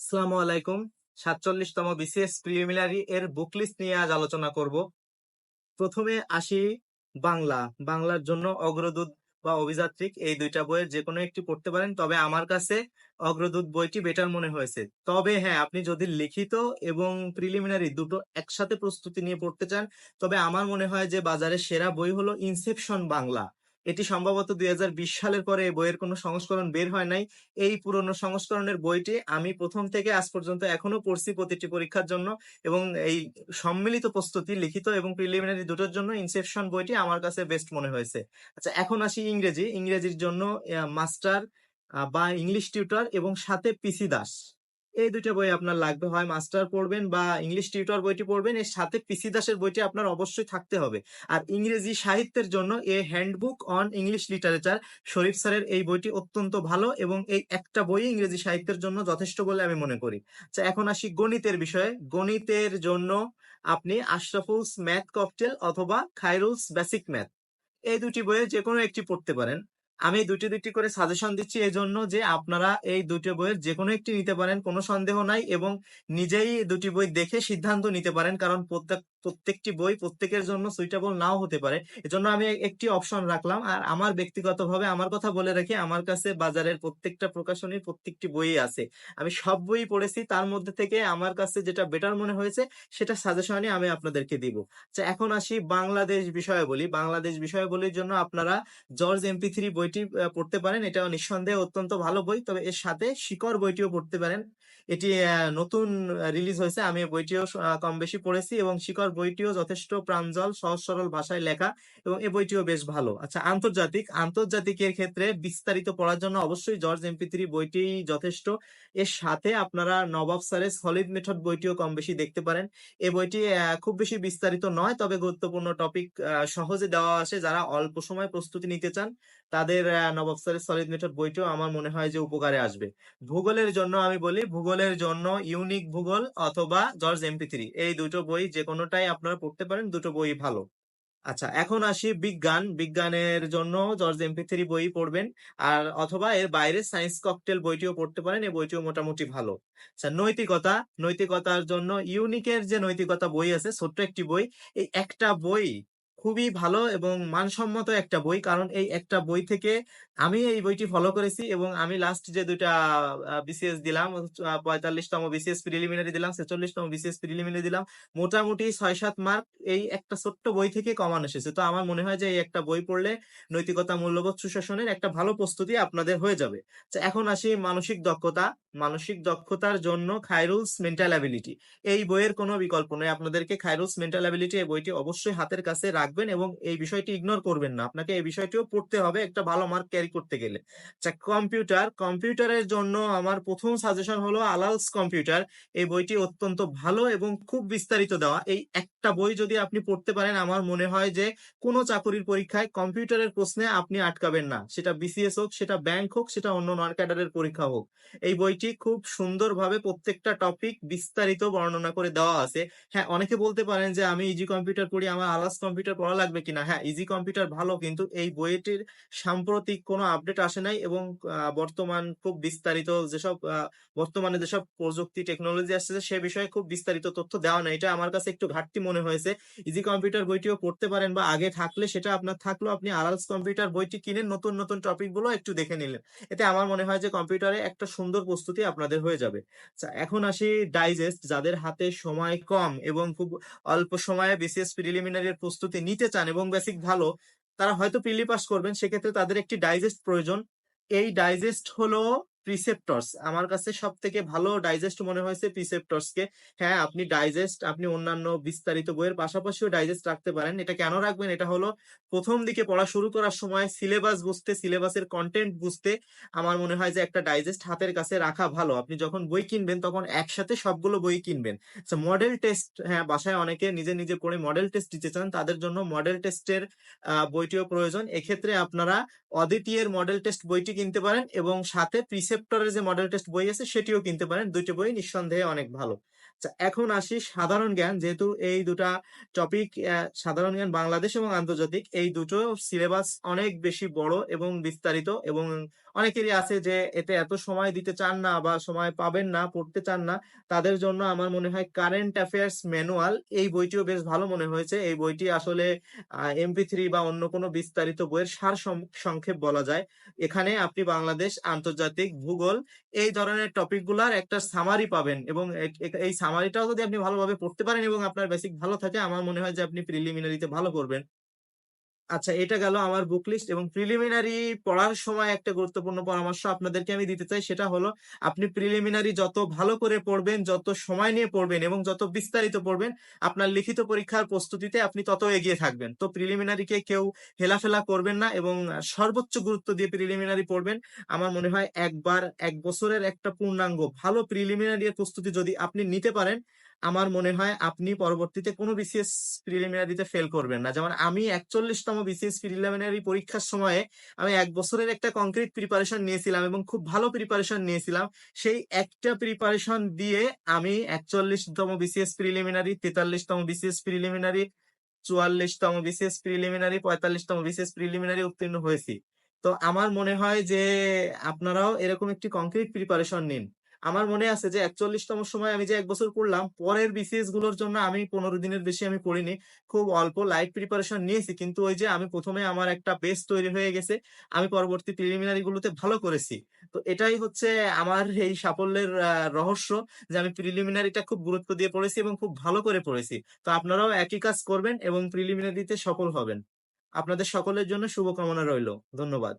আসসালামু আলাইকুম। সাতচল্লিশতম বিসিএস প্রিলিমিনারি এর বুক লিস্ট নিয়ে আজ আলোচনা করব। প্রথমে আসি বাংলা। বাংলার জন্য অগ্রদূত বা অভিযাত্রিক এই দুইটা বইয়ের যে কোনো একটি পড়তে পারেন। তবে আমার কাছে অগ্রদূত বইটি বেটার মনে হয়েছে। তবে হ্যাঁ আপনি যদি লিখিত এবং প্রিলিমিনারি দুটো একসাথে প্রস্তুতি নিয়ে পড়তে চান, তবে আমার মনে হয় যে বাজারে সেরা বই হলো ইনসেপশন বাংলা। এটি সম্ভবত দুই হাজার বিশ সালের পরে এই বইয়ের কোনো সংস্করণ বের হয় নাই। এই পুরনো সংস্করণের বইটি আমি প্রথম থেকে আজ পর্যন্ত এখনও পড়ছি প্রতিটি পরীক্ষার জন্য এবং এই সম্মিলিত প্রস্তুতি, লিখিত এবং প্রিলিমিনারি দুটোর জন্য ইনসেপশন বইটি আমার কাছে বেস্ট মনে হয়েছে। আচ্ছা এখন আসি ইংরেজি। ইংরেজির জন্য মাস্টার বা ইংলিশ টিউটর এবং সাথে পিসি দাস। এই দুইটা বই আপনার লাগবে। হয় মাস্টার পড়বেন বা ইংলিশ টিউটর বইটি পড়বেন, এর সাথে পিসি দাসের বইটি আপনার অবশ্যই থাকতে হবে। আর ইংরেজি সাহিত্যের জন্য a handbook on English literature Sharif স্যারের এই বইটি অত্যন্ত ভালো এবং এই একটা বই ইংরেজি সাহিত্যের জন্য যথেষ্ট বলে আমি মনে করি। আচ্ছা এখন আসি গণিতের বিষয়ে। গণিতের জন্য আপনি আশরাফুলস ম্যাথ ককটেল অথবা খাইরুলস বেসিক ম্যাথ। এই দুটি বইয়ের যে কোনো একটি পড়তে পারেন। আমি দুটি দুটি করে সাজেশন দিচ্ছি এই জন্য যে আপনারা এই দুটি বইয়ের যে কোনো একটি নিতে পারেন, কোনো সন্দেহ নাই এবং নিজেই দুটি বই দেখে সিদ্ধান্ত নিতে পারেন, কারণ প্রত্যেক প্রত্যেকটি বই প্রত্যেকের জন্য সুইটেবল নাও হতে পারে। এজন্য আমি একটি অপশন রাখলাম। আর আমার ব্যক্তিগতভাবে আমার কথা বলে রাখি আমার কাছে বাজারের প্রত্যেকটা প্রকাশনীর প্রত্যেকটি বই আছে। আমি সব বই পড়েছি। তার মধ্যে থেকে আমার কাছে যেটা বেটার মনে হয়েছে, সেটা সাজেশনে আমি আপনাদেরকে দিব। আচ্ছা এখন আসি বাংলাদেশ বিষয়ে বলি বাংলাদেশ বিষয়ে বলির জন্য আপনারা জর্জ এমপি থ্রি বইটি পড়তে পারেন। এটা নিঃসন্দেহে অত্যন্ত ভালো বই। তবে এর সাথে শিকর বইটিও পড়তে পারেন। এটি নতুন রিলিজ হয়েছে। আমি বইটিও কম বেশি পড়েছি এবং শিকর বইটিও যথেষ্ট প্রাঞ্জল সহজ সরল ভাষায় লেখা এবং এই বইটিও বেশ ভালো। আচ্ছা আন্তর্জাতিক, আন্তর্জাতিকের ক্ষেত্রে বিস্তারিত পড়ার জন্য অবশ্যই জর্জ এমপি থ্রি বইটি যথেষ্ট। এর সাথে আপনারা নবাব স্যারের সলিড মেথড বইটিও কম বেশি দেখতে পারেন। এই বইটি খুব বেশি বিস্তারিত নয়, তবে গুরুত্বপূর্ণ টপিক সহজে দেওয়া আছে যারা অল্প সময় প্রস্তুতি নিতে চান, তাদের নবাব স্যারের সলিড মেথড বইটিও আমার মনে হয় যে উপকারে আসবে। ভূগোলের জন্য আমি বলি, ভূগোলের জন্য ইউনিক ভূগোল অথবা জর্জ এমপি থ্রি। এই দুটো বই যে কোনোটাই আপনারা পড়তে পারেন, দুটো বই ভালো। আচ্ছা এখন আসি বিজ্ঞান। বিজ্ঞানের জন্য জর্জ এমপি থ্রি বই পড়বেন। আর অথবা এর বাইরে সায়েন্স ককটেল বইটিও পড়তে পারেন এই বইটিও মোটামুটি ভালো। আচ্ছা নৈতিকতা। নৈতিকতার জন্য ইউনিকের যে নৈতিকতা বই আছে, ছোট্ট একটি বই, এই একটা বই খুবই ভালো এবং মানসম্মত একটা বই। কারণ এই একটা বই থেকে আমি এই বইটি ফলো করেছি এবং আমি লাস্ট যে দুইটা বিসিএস দিলাম পঁয়তাল্লিশতম বিসিএস প্রিলিমিনারি দিলাম, ছেচল্লিশতম বিসিএস প্রিলিমিনারি দিলাম, মোটামুটি ছয় সাত মার্ক এই একটা ছোট্ট বই থেকে কমান এসেছে। তো আমার মনে হয় যে এই একটা বই পড়লে নৈতিকতা, মূল্যবোধ, সুশাসনের একটা ভালো প্রস্তুতি আপনাদের হয়ে যাবে। এখন আসি মানসিক দক্ষতা। মানসিক দক্ষতার জন্য খাইরুলস মেন্টাল অ্যাবিলিটি এই বইয়ের কোনো বিকল্প নেই। আপনাদেরকে খাইরুলস মেন্টাল অ্যাবিলিটি এই বইটি অবশ্যই হাতের কাছে রাখবেন এবং এই বিষয়টি ইগনোর করবেন না। আপনাকে এই বিষয়টিও পড়তে হবে একটা ভালো মার্ক ক্যারি করতে গেলে। আচ্ছা কম্পিউটার কম্পিউটারের জন্য আমার প্রথম সাজেশন হলো আলালস কম্পিউটার এই বইটি অত্যন্ত ভালো এবং খুব বিস্তারিত দেওয়া। এই একটা বই যদি আপনি পড়তে পারেন, আমার মনে হয় যে কোনো চাকরির পরীক্ষায় কম্পিউটারের প্রশ্নে আপনি আটকাবেন না। সেটা বিসিএস হোক, সেটা ব্যাংক হোক, সেটা অন্য নন ক্যাডারের পরীক্ষা হোক। এই বইটি খুব সুন্দরভাবে প্রত্যেকটা টপিক বিস্তারিত বর্ণনা করে দেওয়া আছে। হ্যাঁ অনেকে বলতে পারেন যে, আমি ইজি কম্পিউটার পড়ি, আমার আলাস কম্পিউটার পড়া লাগবে কিনা? হ্যাঁ ইজি কম্পিউটার ভালো, কিন্তু এই বইটির সাম্প্রতিক কোনো আপডেট আসে নাই এবং বর্তমান খুব বিস্তারিত যেসব বর্তমানে যেসব প্রযুক্তি টেকনোলজি আসছে সে বিষয়ে খুব বিস্তারিত তথ্য দেওয়া নেই। এটা আমার কাছে একটু ঘাটতি মনে হয়েছে। ইজি কম্পিউটার বইটিও পড়তে পারেন বা আগে থাকলে সেটা আপনার থাকল আপনি আলাস কম্পিউটার বইটি কিনে নতুন নতুন টপিকগুলো একটু দেখে নিলেন। এতে আমার মনে হয় যে কম্পিউটারে একটা সুন্দর প্রস্তুতি আপনাদের হয়ে যাবে। আচ্ছা, এখন আসি ডাইজেস্ট যাদের হাতে সময় কম এবং খুব অল্প সময়ে বিসিএস প্রিলিমিনারির প্রস্তুতি নিতে চান এবং বেসিক ভালো তারা হয়তো প্রিলি পাস করবেন সেক্ষেত্রে তাদের একটি ডাইজেস্ট প্রয়োজন। এই ডাইজেস্ট হলো প্রিসেপ্টরস আমার কাছে সব থেকে ভালো ডাইজেস্ট মনে হয়েছে প্রিসেপ্টরস কে হ্যাঁ আপনি ডাইজেস্ট আপনি অন্যান্য বিস্তারিত বইয়ের পাশাপাশিও ডাইজেস্ট রাখতে পারেন। এটা কেন রাখবেন? এটা হলো প্রথম দিকে পড়া শুরু করার সময় সিলেবাস বুঝতে সিলেবাসের কন্টেন্ট বুঝতে আমার মনে হয় যে একটা ডাইজেস্ট হাতের কাছে রাখা ভালো। আপনি যখন বই কিনবেন, তখন একসাথে সবগুলো বই কিনবেন। মডেল টেস্ট হ্যাঁ বাসায় অনেকে নিজে নিজে পড়ে মডেল টেস্ট দিতে চান, তাদের জন্য মডেল টেস্টের বইটিও প্রয়োজন। এক্ষেত্রে আপনারা অদ্বিতীয়ের মডেল টেস্ট বইটি কিনতে পারেন এবং সাথে প্রিসেপ্টরের যে মডেল টেস্ট বই আছে সেটিও কিনতে পারেন। দুইটা বই নিঃসন্দেহে অনেক ভালো। এখন আসি সাধারণ জ্ঞান যেহেতু এই দুটা টপিক সাধারণ জ্ঞান বাংলাদেশ এবং আন্তর্জাতিক এই দুটো সিলেবাস অনেক বেশি বড় এবং বিস্তারিত এবং অনেকেরই আছে যে এতে এত সময় দিতে চান না বা সময় পাবেন না, পড়তে চান না। তাদের জন্য আমার মনে হয় কারেন্ট অ্যাফেয়ার্স ম্যানুয়াল এই বইটিও বেশ ভালো মনে হয়েছে। এই বইটি আসলে এমপি থ্রি বা অন্য কোনো বিস্তারিত বইয়ের সারসং সংক্ষেপ বলা যায়। এখানে আপনি বাংলাদেশ, আন্তর্জাতিক, ভূগোল এই ধরনের টপিকগুলার একটা সামারি পাবেন এবং এই সামারিটাও যদি আপনি ভালোভাবে পড়তে পারেন এবং আপনার বেসিক ভালো থাকে, আমার মনে হয় যে আপনি প্রিলিমিনারিতে ভালো করবেন। আচ্ছা এটা গেল আমার বুক লিস্ট এবং প্রিলিমিনারি পড়ার সময় একটা গুরুত্বপূর্ণ পরামর্শ আপনাদেরকে আমি দিতে চাই সেটা হলো আপনি প্রিলিমিনারি যত ভালো করে পড়বেন, যত সময় নিয়ে পড়বেন এবং যত বিস্তারিত পড়বেন আপনার লিখিত পরীক্ষার প্রস্তুতিতে আপনি তত এগিয়ে থাকবেন। তো প্রিলিমিনারিকে কেউ হেলাফেলা করবেন না এবং সর্বোচ্চ গুরুত্ব দিয়ে প্রিলিমিনারি পড়বেন। আমার মনে হয় একবার এক বছরের একটা পূর্ণাঙ্গ ভালো প্রিলিমিনারি প্রস্তুতি যদি আপনি নিতে পারেন, আমার মনে হয় আপনি পরবর্তীতে কোনো বিসিএস প্রিলিমিনারিতে ফেল করবেন না। যেমন আমি ৪১ তম বিসিএস প্রিলিমিনারি পরীক্ষার সময়ে আমি এক বছরের একটা কংক্রিট প্রিপারেশন নিয়েছিলাম এবং খুব ভালো প্রিপারেশন নিয়েছিলাম। সেই একটা প্রিপারেশন দিয়ে আমি ৪১ তম বিসিএস প্রিলিমিনারি, ৪৩ তম বিসিএস প্রিলিমিনারি, ৪৪ তম বিসিএস প্রিলিমিনারি, ৪৫ তম বিসিএস প্রিলিমিনারি উত্তীর্ণ হয়েছি। তো আমার মনে হয় যে আপনারাও এরকম একটি কংক্রিট প্রিপারেশন নিন। আমার মনে আছে যে একচল্লিশতম সময় আমি যে এক বছর পড়লাম, পরের বিসিএসগুলোর জন্য আমি ১৫ দিনের বেশি আমি পড়িনি। খুব অল্প লাইট প্রিপারেশন নিয়েছি। কিন্তু ওই যে আমি প্রথমে আমার একটা বেস তৈরি হয়ে গেছে। আমি পরবর্তী প্রিলিমিনারি গুলোতে ভালো করেছি। তো এটাই হচ্ছে আমার এই সাফল্যের রহস্য যে আমি প্রিলিমিনারিটা খুব গুরুত্ব দিয়ে পড়েছি এবং খুব ভালো করে পড়েছি। তো আপনারাও একই কাজ করবেন এবং প্রিলিমিনারিতে সফল হবেন। আপনাদের সকলের জন্য শুভকামনা রইল। ধন্যবাদ।